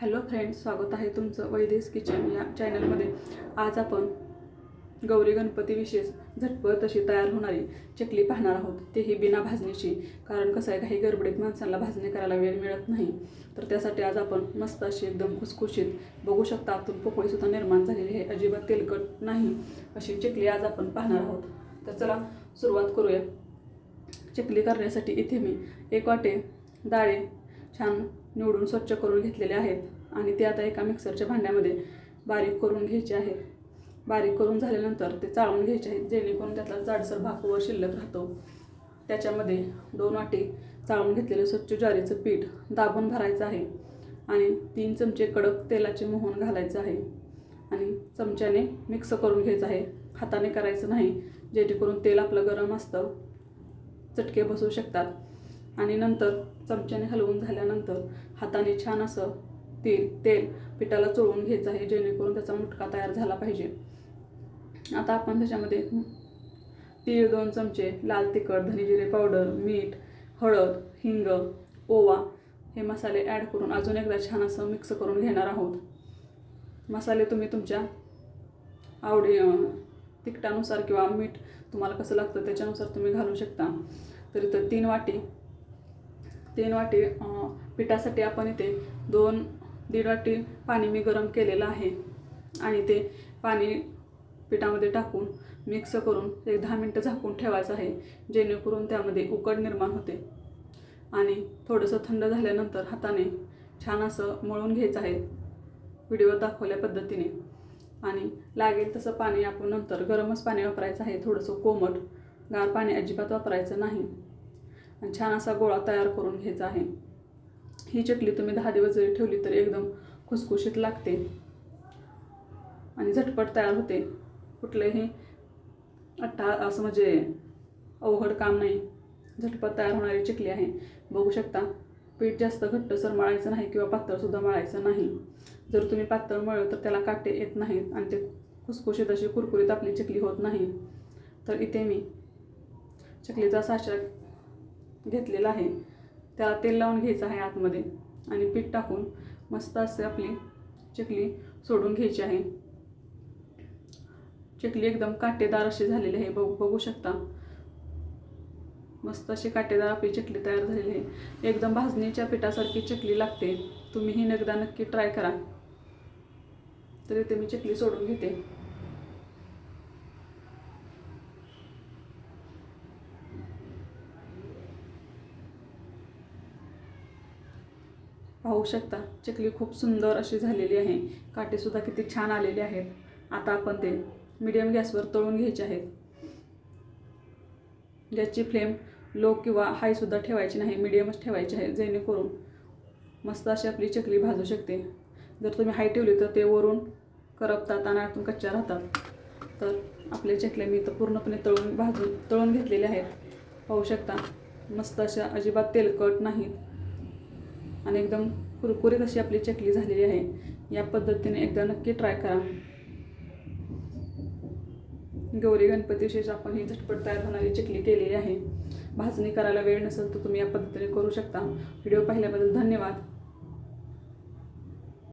Hello friends स्वागत आहे तुमचं वैदेस किचन या चॅनलमध्ये. आज आपण गौरी गणपती विशेष झटपट अशी तयार होणारी चकली पाहणार आहोत. तेही बिना भाजणीची कारण कसं आहे काही गडबडीत माणसांना भाजणी करायला वेळ मिळत नाही. तर त्यासाठी आज आपण मस्त अशी एकदम खुसखुशीत बघू शकता आतून पोकळीसुद्धा निर्माण झालेली आहे अजिबात तेलकट नाही अशी चकली आज आपण पाहणार आहोत. तर चला सुरुवात करूया. चकली करण्यासाठी इथे मी एक वाटे डाळे छान निवडून स्वच्छ करून घेतलेले आहेत. आणि ते आता एका मिक्सरच्या भांड्यामध्ये बारीक करून घ्यायचे आहेत. बारीक करून झाल्यानंतर ते चाळून घ्यायचे आहेत जेणेकरून त्यातला जाडसर भाकूवर शिल्लक राहतो. त्याच्यामध्ये दोन वाटी चाळून घेतलेलं स्वच्छ ज्वारीचं पीठ दाबून भरायचं आहे आणि तीन चमचे कडक तेलाचे मोहन घालायचं आहे. आणि चमच्याने मिक्स करून घ्यायचं आहे. हाताने करायचं नाही जेणेकरून तेल आपलं गरम असतं. चटके बसू शकतात. आणि नंतर चमच्याने हलवून झाल्यानंतर हाताने छान असं तेल तेल पिठाला चोळून घ्यायचं आहे जेणेकरून त्याचा मुटका तयार झाला पाहिजे. आता आपण त्याच्यामध्ये तीळ दोन चमचे लाल तिखट धनेजिरे पावडर मीठ हळद हिंग ओवा हे मसाले ॲड करून अजून एकदा छान असं मिक्स करून घेणार आहोत. मसाले तुम्ही तुमच्या आवडी तिखटानुसार किंवा मीठ तुम्हाला कसं लागतं त्याच्यानुसार तुम्ही घालू शकता. तर इथं तीन वाटी तीन वाटी पिठासाठी आपण इथे दोन दीड वाटी पाणी मी गरम केलेलं आहे. आणि ते पाणी पिठामध्ये टाकून मिक्स करून एक दहा मिनटं झाकून ठेवायचं आहे जेणेकरून त्यामध्ये उकड निर्माण होते. आणि थोडंसं थंड झाल्यानंतर हाताने छान असं मळून घ्यायचं आहे. व्हिडिओ दाखवल्या पद्धतीने. आणि लागेल तसं पाणी आपण नंतर गरमच पाणी वापरायचं आहे थोडंसं कोमट गार पाणी अजिबात वापरायचं नाही. छान असा गोळा तयार करून घ्यायचा आहे. ही चकली तुम्ही दहा दिवस जरी ठेवली तर एकदम खुसखुशीत लागते. आणि झटपट तयार होते. कुठलंही अट्टा असं म्हणजे अवघड काम नाही. झटपट तयार होणारी चकली आहे. बघू शकता पीठ जास्त घट्टसर मळायचं नाही किंवा पातळसुद्धा मळायचं नाही. जर तुम्ही पातळ मळलं तर त्याला काटे येत नाहीत आणि ते खुसखुशीत अशी कुरकुरीत आपली चकली होत नाही. तर इथे मी चकलीचा साचा घेतलेलं आहे. त्याला तेल लावून घ्यायचं आहे आतमध्ये आणि पीठ टाकून मस्त असे आपली चिकली सोडून घ्यायची आहे. चिकली एकदम काटेदार अशी झालेली आहे. बघू बघू शकता. मस्त अशी काटेदार आपली चकली तयार झालेली आहे. एकदम भाजणीच्या पिठासारखी चकली लागते. तुम्ही ही एकदा नक्की ट्राय करा. तर इथे मी चकली सोडून घेते. पाहू शकता चकली खूप सुंदर अशी झालेली आहे. काटेसुद्धा किती छान आलेले आहेत. आता आपण ते मीडियम गॅसवर तळून घ्यायचे आहेत. गॅसची फ्लेम लो किंवा हायसुद्धा ठेवायची नाही मिडियमच ठेवायची आहे जेणेकरून मस्त अशी आपली चकली भाजू शकते. जर तुम्ही हाय ठेवली तर ते वरून करपतात आणि आतून कच्च्या राहतात. तर आपल्या चकल्या मी तर पूर्णपणे तळून भाजून तळून घेतलेल्या आहेत. पाहू शकता मस्त अशा अजिबात तेलकट नाहीत. आणि एकदम कुरकुरीत अशी आपली चकली झालेली आहे. या पद्धतीने एकदा नक्की ट्राय करा. गौरी गणपती विशेष आपण ही झटपट तयार होणारी चकली केलेली आहे. भाजणी करायला वेळ नसेल तर तुम्ही या पद्धतीने करू शकता. व्हिडिओ पाहिल्याबद्दल धन्यवाद.